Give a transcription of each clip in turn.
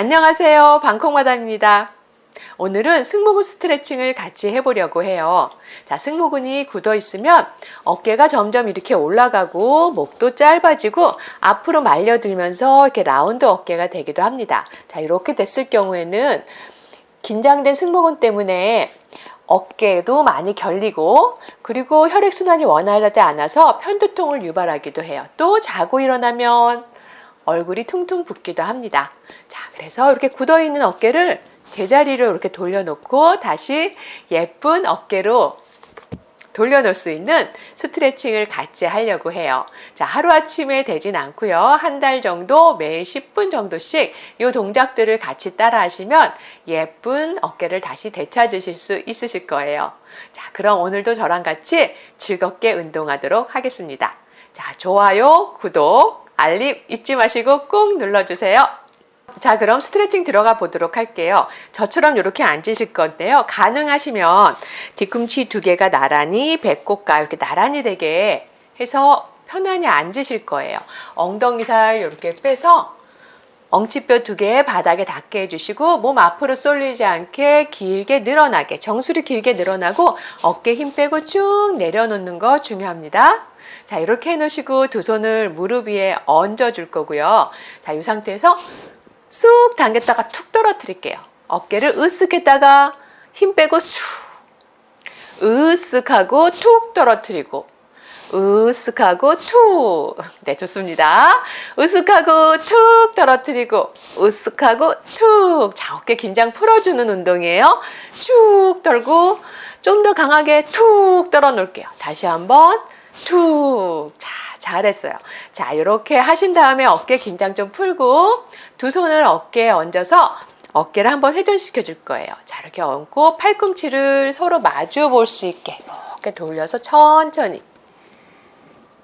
안녕하세요. 방콕마담입니다. 오늘은 승모근 스트레칭을 같이 해보려고 해요. 자, 승모근이 굳어 있으면 어깨가 점점 이렇게 올라가고 목도 짧아지고 앞으로 말려들면서 이렇게 라운드 어깨가 되기도 합니다. 자, 이렇게 됐을 경우에는 긴장된 승모근 때문에 어깨도 많이 결리고 그리고 혈액순환이 원활하지 않아서 편두통을 유발하기도 해요. 또 자고 일어나면 얼굴이 퉁퉁 붓기도 합니다. 자, 그래서 이렇게 굳어 있는 어깨를 제자리로 이렇게 돌려놓고 다시 예쁜 어깨로 돌려놓을 수 있는 스트레칭을 같이 하려고 해요. 자, 하루아침에 되진 않고요. 한 달 정도 매일 10분 정도씩 이 동작들을 같이 따라 하시면 예쁜 어깨를 다시 되찾으실 수 있으실 거예요. 자, 그럼 오늘도 저랑 같이 즐겁게 운동하도록 하겠습니다. 자, 좋아요, 구독, 알림 잊지 마시고 꾹 눌러주세요. 자, 그럼 스트레칭 들어가 보도록 할게요. 저처럼 이렇게 앉으실 건데요. 가능하시면 뒤꿈치 두 개가 나란히 배꼽과 이렇게 나란히 되게 해서 편안히 앉으실 거예요. 엉덩이 살 이렇게 빼서 엉치뼈 두 개 바닥에 닿게 해주시고 몸 앞으로 쏠리지 않게 길게 늘어나게 정수리 길게 늘어나고 어깨 힘 빼고 쭉 내려놓는 거 중요합니다. 자 이렇게 해놓으시고 두 손을 무릎 위에 얹어 줄 거고요. 자 이 상태에서 쑥 당겼다가 툭 떨어뜨릴게요. 어깨를 으쓱 했다가 힘 빼고 쑥 으쓱 하고 툭 떨어뜨리고 으쓱하고 툭. 네, 좋습니다. 으쓱하고 툭 떨어뜨리고 으쓱하고 툭. 자, 어깨 긴장 풀어주는 운동이에요. 쭉 떨고 좀 더 강하게 툭 떨어 놓을게요. 다시 한번 툭. 자, 잘했어요. 자, 이렇게 하신 다음에 어깨 긴장 좀 풀고 두 손을 어깨에 얹어서 어깨를 한번 회전시켜 줄 거예요. 자, 이렇게 얹고 팔꿈치를 서로 마주 볼 수 있게 이렇게 돌려서 천천히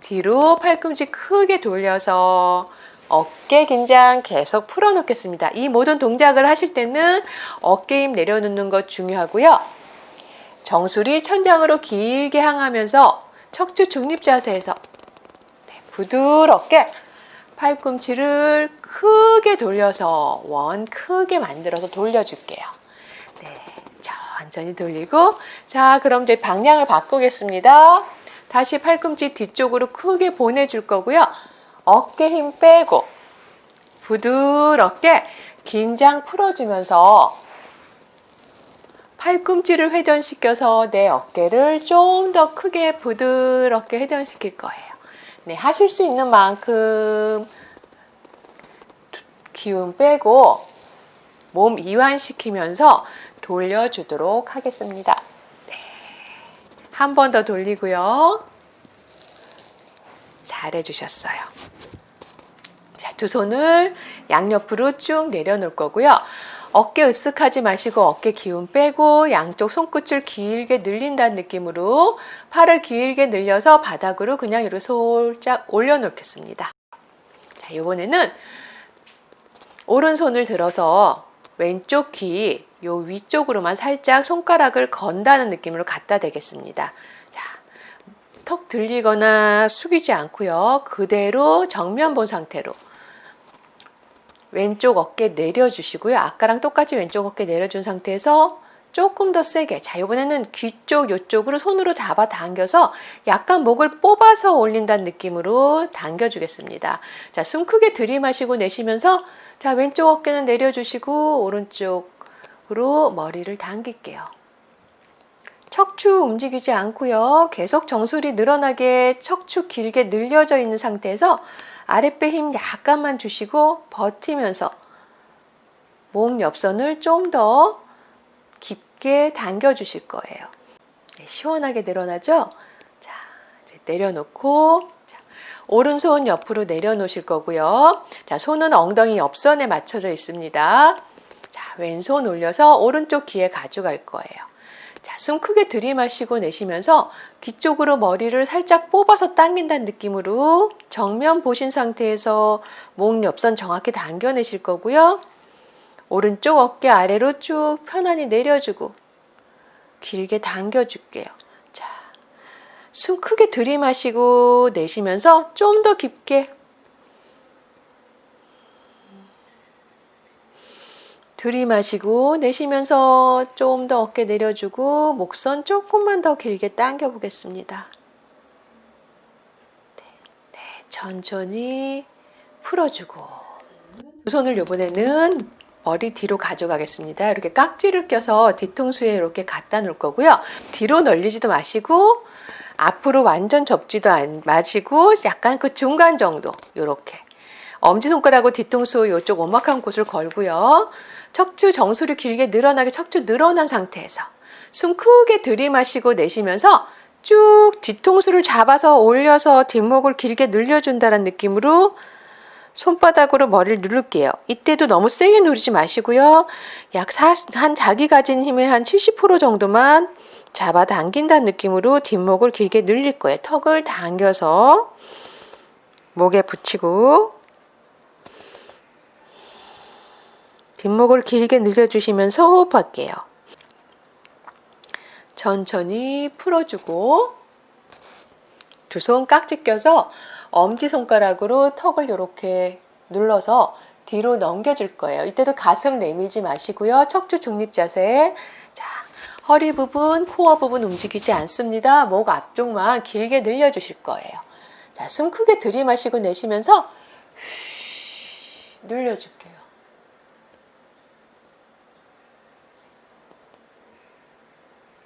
뒤로 팔꿈치 크게 돌려서 어깨 긴장 계속 풀어놓겠습니다. 이 모든 동작을 하실 때는 어깨 힘 내려놓는 것 중요하고요. 정수리 천장으로 길게 향하면서 척추 중립 자세에서 네, 부드럽게 팔꿈치를 크게 돌려서 원 크게 만들어서 돌려줄게요. 네, 천천히 돌리고 자 그럼 이제 방향을 바꾸겠습니다. 다시 팔꿈치 뒤쪽으로 크게 보내줄 거고요. 어깨 힘 빼고 부드럽게 긴장 풀어주면서 팔꿈치를 회전시켜서 내 어깨를 좀 더 크게 부드럽게 회전시킬 거예요. 네, 하실 수 있는 만큼 기운 빼고 몸 이완시키면서 돌려주도록 하겠습니다. 한번 더 돌리고요. 잘 해주셨어요. 자, 두 손을 양옆으로 쭉 내려놓을 거고요. 어깨 으쓱하지 마시고 어깨 기운 빼고 양쪽 손끝을 길게 늘린다는 느낌으로 팔을 길게 늘려서 바닥으로 그냥 이렇게 살짝 올려놓겠습니다. 자, 이번에는 오른손을 들어서 왼쪽 귀 요 위쪽으로만 살짝 손가락을 건다는 느낌으로 갖다 대겠습니다. 자, 턱 들리거나 숙이지 않고요. 그대로 정면 본 상태로 왼쪽 어깨 내려주시고요. 아까랑 똑같이 왼쪽 어깨 내려준 상태에서 조금 더 세게. 자, 이번에는 귀 쪽, 요쪽으로 손으로 잡아 당겨서 약간 목을 뽑아서 올린다는 느낌으로 당겨 주겠습니다. 자, 숨 크게 들이마시고 내쉬면서 자, 왼쪽 어깨는 내려주시고 오른쪽으로 머리를 당길게요. 척추 움직이지 않고요. 계속 정수리 늘어나게 척추 길게 늘려져 있는 상태에서 아랫배 힘 약간만 주시고 버티면서 목 옆선을 좀 더 깊게 당겨 주실 거예요. 네, 시원하게 늘어나죠? 자, 이제 내려놓고 자, 오른손 옆으로 내려놓으실 거고요. 자, 손은 엉덩이 옆선에 맞춰져 있습니다. 자, 왼손 올려서 오른쪽 귀에 가져갈 거예요. 자, 숨 크게 들이마시고 내쉬면서 귀 쪽으로 머리를 살짝 뽑아서 당긴다는 느낌으로 정면 보신 상태에서 목 옆선 정확히 당겨내실 거고요. 오른쪽 어깨 아래로 쭉 편안히 내려주고 길게 당겨줄게요. 자, 숨 크게 들이마시고 내쉬면서 좀 더 깊게 들이마시고 내쉬면서 좀 더 어깨 내려주고 목선 조금만 더 길게 당겨 보겠습니다. 네, 네, 천천히 풀어주고 두 손을 이번에는 머리 뒤로 가져가겠습니다. 이렇게 깍지를 껴서 뒤통수에 이렇게 갖다 놓을 거고요. 뒤로 널리지도 마시고 앞으로 완전 접지도 안 마시고 약간 그 중간 정도 이렇게 엄지손가락으로 뒤통수 이쪽 오막한 곳을 걸고요. 척추 정수리 길게 늘어나게 척추 늘어난 상태에서 숨 크게 들이마시고 내쉬면서 쭉 뒤통수를 잡아서 올려서 뒷목을 길게 늘려준다는 느낌으로 손바닥으로 머리를 누를게요. 이때도 너무 세게 누르지 마시고요. 약 한 자기 가진 힘의 한 70% 정도만 잡아 당긴다는 느낌으로 뒷목을 길게 늘릴 거예요. 턱을 당겨서 목에 붙이고 뒷목을 길게 늘려주시면서 호흡할게요. 천천히 풀어주고 두 손 깍지 껴서 엄지손가락으로 턱을 이렇게 눌러서 뒤로 넘겨줄 거예요. 이때도 가슴 내밀지 마시고요. 척추 중립 자세. 자, 허리 부분, 코어 부분 움직이지 않습니다. 목 앞쪽만 길게 늘려주실 거예요. 자, 숨 크게 들이마시고 내쉬면서 늘려줄게요.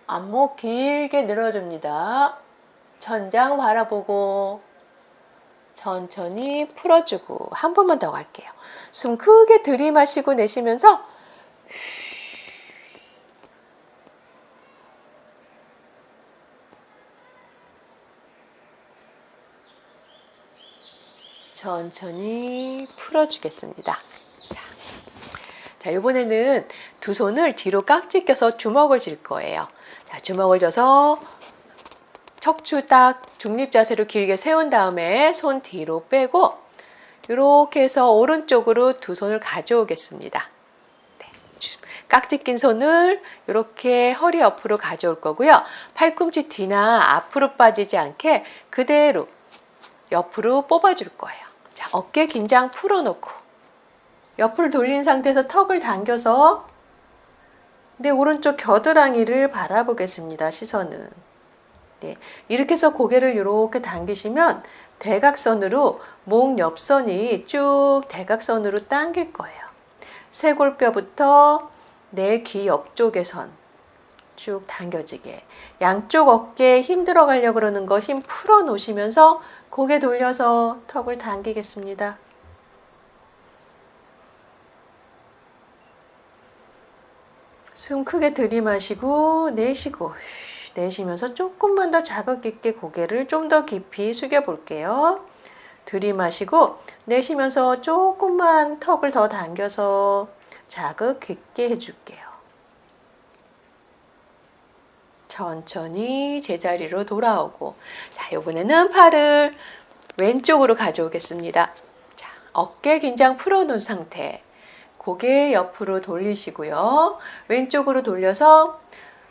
앞목 길게 늘어줍니다. 천장 바라보고 천천히 풀어주고 한 번만 더 갈게요. 숨 크게 들이마시고 내쉬면서 천천히 풀어주겠습니다. 자, 자, 이번에는 두 손을 뒤로 깍지 껴서 주먹을 쥘 거예요. 자, 주먹을 져서 척추 딱 중립 자세로 길게 세운 다음에 손 뒤로 빼고 이렇게 해서 오른쪽으로 두 손을 가져오겠습니다. 네. 깍지 낀 손을 이렇게 허리 옆으로 가져올 거고요. 팔꿈치 뒤나 앞으로 빠지지 않게 그대로 옆으로 뽑아줄 거예요. 자, 어깨 긴장 풀어놓고 옆을 돌린 상태에서 턱을 당겨서 내 오른쪽 겨드랑이를 바라보겠습니다. 시선은. 네, 이렇게 해서 고개를 이렇게 당기시면 대각선으로 목 옆선이 쭉 대각선으로 당길 거예요. 쇄골뼈부터 내 귀 옆쪽의 선 쭉 당겨지게 양쪽 어깨에 힘 들어가려고 그러는 거 힘 풀어 놓으시면서 고개 돌려서 턱을 당기겠습니다. 숨 크게 들이마시고 내쉬고 내쉬면서 조금만 더 자극 있게 고개를 좀 더 깊이 숙여 볼게요. 들이마시고 내쉬면서 조금만 턱을 더 당겨서 자극 깊게 해줄게요. 천천히 제자리로 돌아오고 자 이번에는 팔을 왼쪽으로 가져오겠습니다. 자 어깨 긴장 풀어놓은 상태 고개 옆으로 돌리시고요. 왼쪽으로 돌려서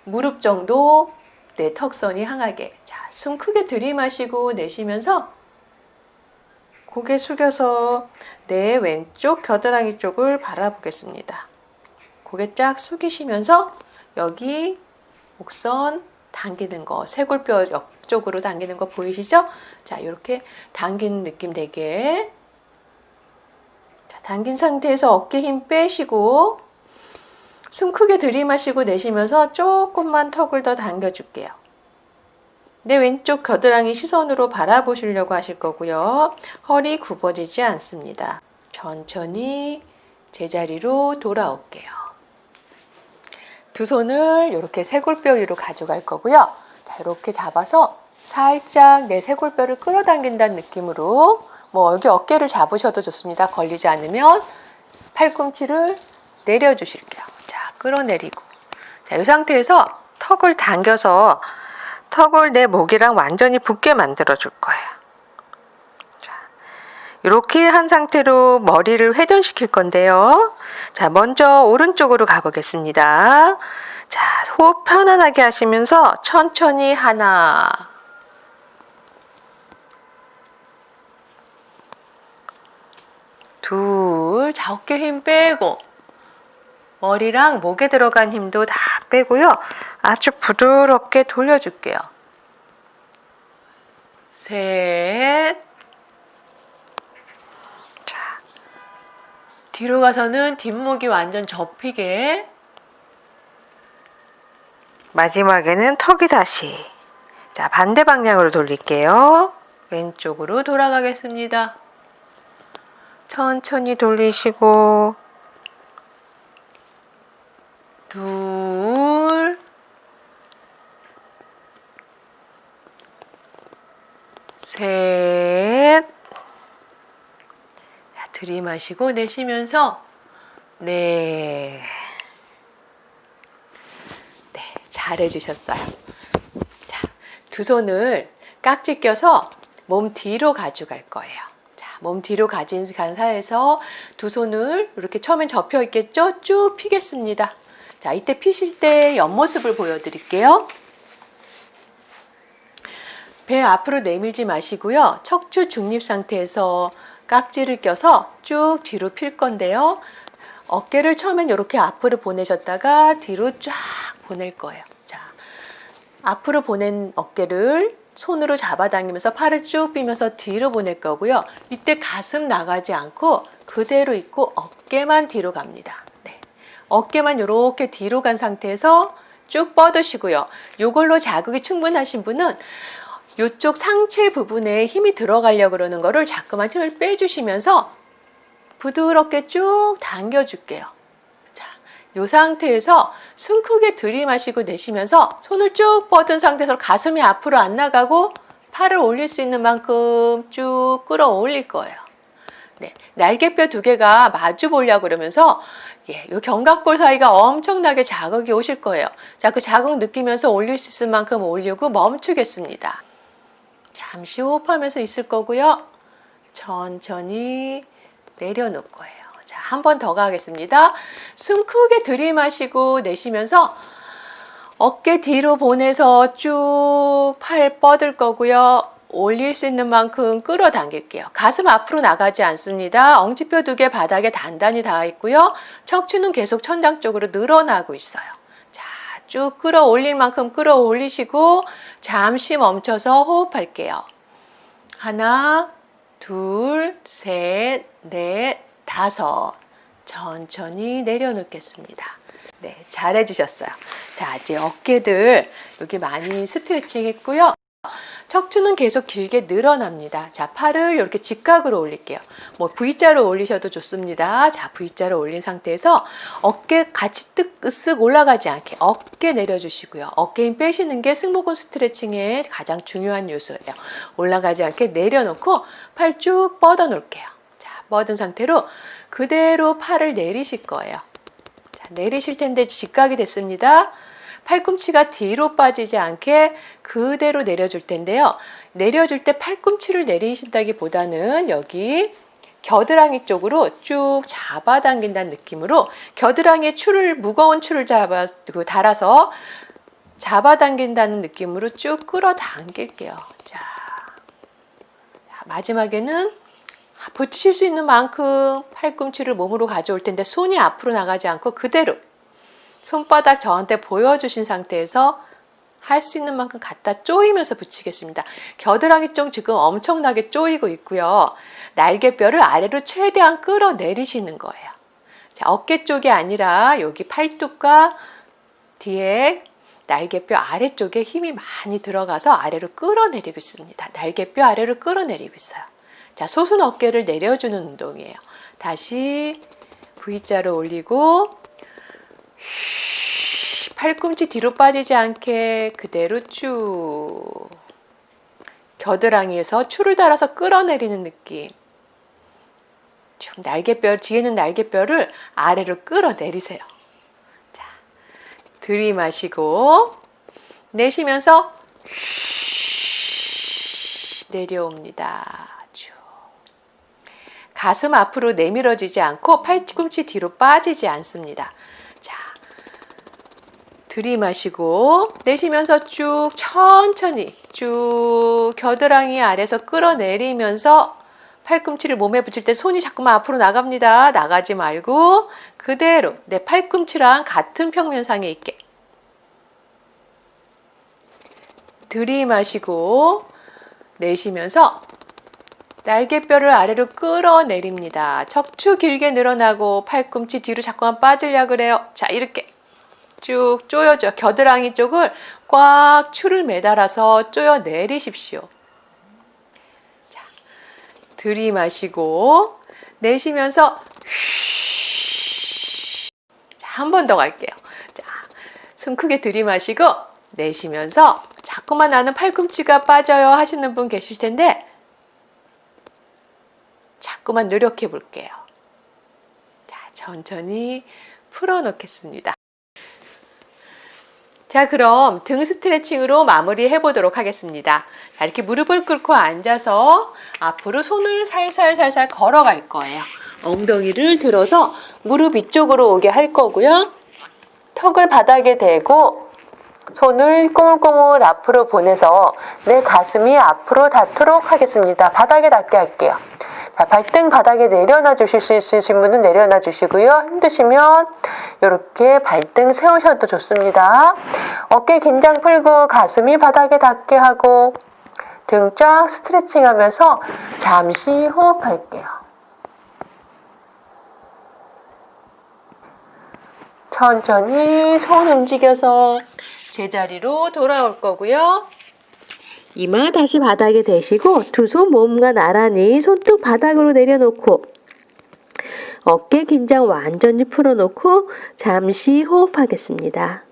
무릎 정도 내 턱선이 향하게 자, 숨 크게 들이마시고 내쉬면서 고개 숙여서 내 왼쪽 겨드랑이 쪽을 바라보겠습니다. 고개 쫙 숙이시면서 여기 목선 당기는 거, 쇄골뼈 옆쪽으로 당기는 거 보이시죠? 자, 이렇게 당기는 느낌 되게. 자, 당긴 상태에서 어깨 힘 빼시고, 숨 크게 들이마시고 내쉬면서 조금만 턱을 더 당겨줄게요. 내 왼쪽 겨드랑이 시선으로 바라보시려고 하실 거고요. 허리 굽어지지 않습니다. 천천히 제자리로 돌아올게요. 두 손을 이렇게 쇄골뼈 위로 가져갈 거고요. 자, 이렇게 잡아서 살짝 내 쇄골뼈를 끌어당긴다는 느낌으로 뭐 여기 어깨를 잡으셔도 좋습니다. 걸리지 않으면 팔꿈치를 내려주실게요. 자, 끌어내리고. 자, 이 상태에서 턱을 당겨서 턱을 내 목이랑 완전히 붙게 만들어 줄 거예요. 자, 이렇게 한 상태로 머리를 회전시킬 건데요. 자, 먼저 오른쪽으로 가보겠습니다. 자, 호흡 편안하게 하시면서 천천히 하나, 둘, 자, 어깨 힘 빼고, 머리랑 목에 들어간 힘도 다 빼고요. 아주 부드럽게 돌려줄게요. 셋. 자, 뒤로 가서는 뒷목이 완전 접히게. 마지막에는 턱이 다시. 자, 반대 방향으로 돌릴게요. 왼쪽으로 돌아가겠습니다. 천천히 돌리시고, 둘, 셋. 자, 들이마시고 내쉬면서, 네. 네, 잘해주셨어요. 자, 두 손을 깍지 껴서 몸 뒤로 가져갈 거예요. 자, 몸 뒤로 가진 간사에서 두 손을 이렇게 처음엔 접혀 있겠죠? 쭉 피겠습니다. 자, 이때 피실 때 옆모습을 보여드릴게요. 배 앞으로 내밀지 마시고요. 척추 중립 상태에서 깍지를 껴서 쭉 뒤로 필 건데요. 어깨를 처음엔 이렇게 앞으로 보내셨다가 뒤로 쫙 보낼 거예요. 자, 앞으로 보낸 어깨를 손으로 잡아당기면서 팔을 쭉 삐면서 뒤로 보낼 거고요. 이때 가슴 나가지 않고 그대로 있고 어깨만 뒤로 갑니다. 네. 어깨만 이렇게 뒤로 간 상태에서 쭉 뻗으시고요. 이걸로 자극이 충분하신 분은 이쪽 상체 부분에 힘이 들어가려고 그러는 거를 자꾸만 힘을 빼주시면서 부드럽게 쭉 당겨줄게요. 자, 이 상태에서 숨 크게 들이마시고 내쉬면서 손을 쭉 뻗은 상태에서 가슴이 앞으로 안 나가고 팔을 올릴 수 있는 만큼 쭉 끌어올릴 거예요. 네, 날개뼈 두 개가 마주 보려고 그러면서 예, 요 견갑골 사이가 엄청나게 자극이 오실 거예요. 자, 그 자극 느끼면서 올릴 수 있을 만큼 올리고 멈추겠습니다. 잠시 호흡하면서 있을 거고요. 천천히 내려놓을 거예요. 자, 한 번 더 가겠습니다. 숨 크게 들이마시고 내쉬면서 어깨 뒤로 보내서 쭉 팔 뻗을 거고요. 올릴 수 있는 만큼 끌어당길게요. 가슴 앞으로 나가지 않습니다. 엉치뼈 두 개 바닥에 단단히 닿아 있고요. 척추는 계속 천장 쪽으로 늘어나고 있어요. 자, 쭉 끌어올릴 만큼 끌어올리시고 잠시 멈춰서 호흡할게요. 하나, 둘, 셋, 넷, 다섯. 천천히 내려놓겠습니다. 네, 잘 해주셨어요. 자, 이제 어깨들 여기 많이 스트레칭 했고요. 척추는 계속 길게 늘어납니다. 자, 팔을 이렇게 직각으로 올릴게요. 뭐 V자로 올리셔도 좋습니다. 자, V자로 올린 상태에서 어깨 같이 뜨쓱 올라가지 않게 어깨 내려주시고요. 어깨 힘 빼시는 게 승모근 스트레칭의 가장 중요한 요소예요. 올라가지 않게 내려놓고 팔 쭉 뻗어 놓을게요. 자, 뻗은 상태로 그대로 팔을 내리실 거예요. 자, 내리실 텐데 직각이 됐습니다. 팔꿈치가 뒤로 빠지지 않게 그대로 내려줄 텐데요. 내려줄 때 팔꿈치를 내리신다기보다는 여기 겨드랑이 쪽으로 쭉 잡아당긴다는 느낌으로 겨드랑이에 추를 무거운 추를 잡아 그 달아서 잡아당긴다는 느낌으로 쭉 끌어당길게요. 자, 마지막에는 붙이실 수 있는 만큼 팔꿈치를 몸으로 가져올 텐데 손이 앞으로 나가지 않고 그대로 손바닥 저한테 보여주신 상태에서 할 수 있는 만큼 갖다 조이면서 붙이겠습니다. 겨드랑이 쪽 지금 엄청나게 조이고 있고요. 날개뼈를 아래로 최대한 끌어내리시는 거예요. 자, 어깨 쪽이 아니라 여기 팔뚝과 뒤에 날개뼈 아래쪽에 힘이 많이 들어가서 아래로 끌어내리고 있습니다. 날개뼈 아래로 끌어내리고 있어요. 자, 소순 어깨를 내려주는 운동이에요. 다시 V자로 올리고 팔꿈치 뒤로 빠지지 않게 그대로 쭉 겨드랑이에서 추를 달아서 끌어내리는 느낌. 쭉 날개뼈 뒤에 는 날개뼈를 아래로 끌어내리세요. 자, 들이마시고 내쉬면서 내려옵니다. 쭉. 가슴 앞으로 내밀어지지 않고 팔꿈치 뒤로 빠지지 않습니다. 자, 들이마시고 내쉬면서 쭉 천천히 쭉 겨드랑이 아래서 끌어내리면서 팔꿈치를 몸에 붙일 때 손이 자꾸만 앞으로 나갑니다. 나가지 말고 그대로 내 팔꿈치랑 같은 평면상에 있게 들이마시고 내쉬면서 날개뼈를 아래로 끌어내립니다. 척추 길게 늘어나고 팔꿈치 뒤로 자꾸만 빠지려 그래요. 자, 이렇게 쭉 조여줘. 겨드랑이 쪽을 꽉 추를 매달아서 조여 내리십시오. 자, 들이마시고 내쉬면서 자, 한 번 더 갈게요. 자, 숨 크게 들이마시고 내쉬면서 자꾸만 나는 팔꿈치가 빠져요 하시는 분 계실 텐데 자꾸만 노력해 볼게요. 자, 천천히 풀어 놓겠습니다. 자, 그럼 등 스트레칭으로 마무리 해 보도록 하겠습니다. 자, 이렇게 무릎을 꿇고 앉아서 앞으로 손을 살살살살 걸어갈 거예요. 엉덩이를 들어서 무릎 위쪽으로 오게 할 거고요. 턱을 바닥에 대고 손을 꼬물꼬물 앞으로 보내서 내 가슴이 앞으로 닿도록 하겠습니다. 바닥에 닿게 할게요. 자, 발등 바닥에 내려놔 주실 수 있으신 분은 내려놔 주시고요. 힘드시면 이렇게 발등 세우셔도 좋습니다. 어깨 긴장 풀고 가슴이 바닥에 닿게 하고 등 쫙 스트레칭 하면서 잠시 호흡할게요. 천천히 손 움직여서 제자리로 돌아올 거고요. 이마 다시 바닥에 대시고 두 손 몸과 나란히 손등 바닥으로 내려놓고 어깨 긴장 완전히 풀어놓고 잠시 호흡하겠습니다.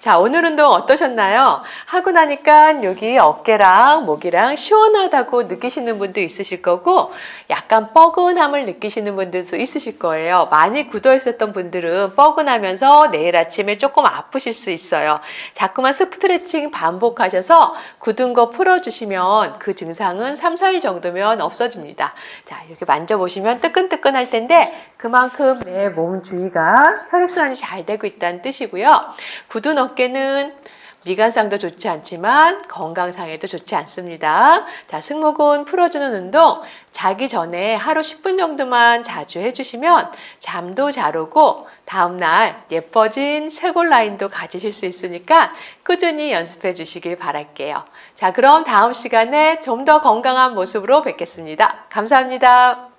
자, 오늘 운동 어떠셨나요? 하고 나니까 여기 어깨랑 목이랑 시원하다고 느끼시는 분도 있으실 거고, 약간 뻐근함을 느끼시는 분들도 있으실 거예요. 많이 굳어 있었던 분들은 뻐근하면서 내일 아침에 조금 아프실 수 있어요. 자꾸만 스트레칭 반복하셔서 굳은 거 풀어주시면 그 증상은 3, 4일 정도면 없어집니다. 자, 이렇게 만져보시면 뜨끈뜨끈할 텐데, 그만큼 내 몸 주위가 혈액순환이 잘 되고 있다는 뜻이고요. 굳은 어깨는 미간상도 좋지 않지만 건강상에도 좋지 않습니다. 자, 승모근 풀어주는 운동 자기 전에 하루 10분 정도만 자주 해주시면 잠도 잘 오고 다음날 예뻐진 쇄골 라인도 가지실 수 있으니까 꾸준히 연습해 주시길 바랄게요. 자, 그럼 다음 시간에 좀 더 건강한 모습으로 뵙겠습니다. 감사합니다.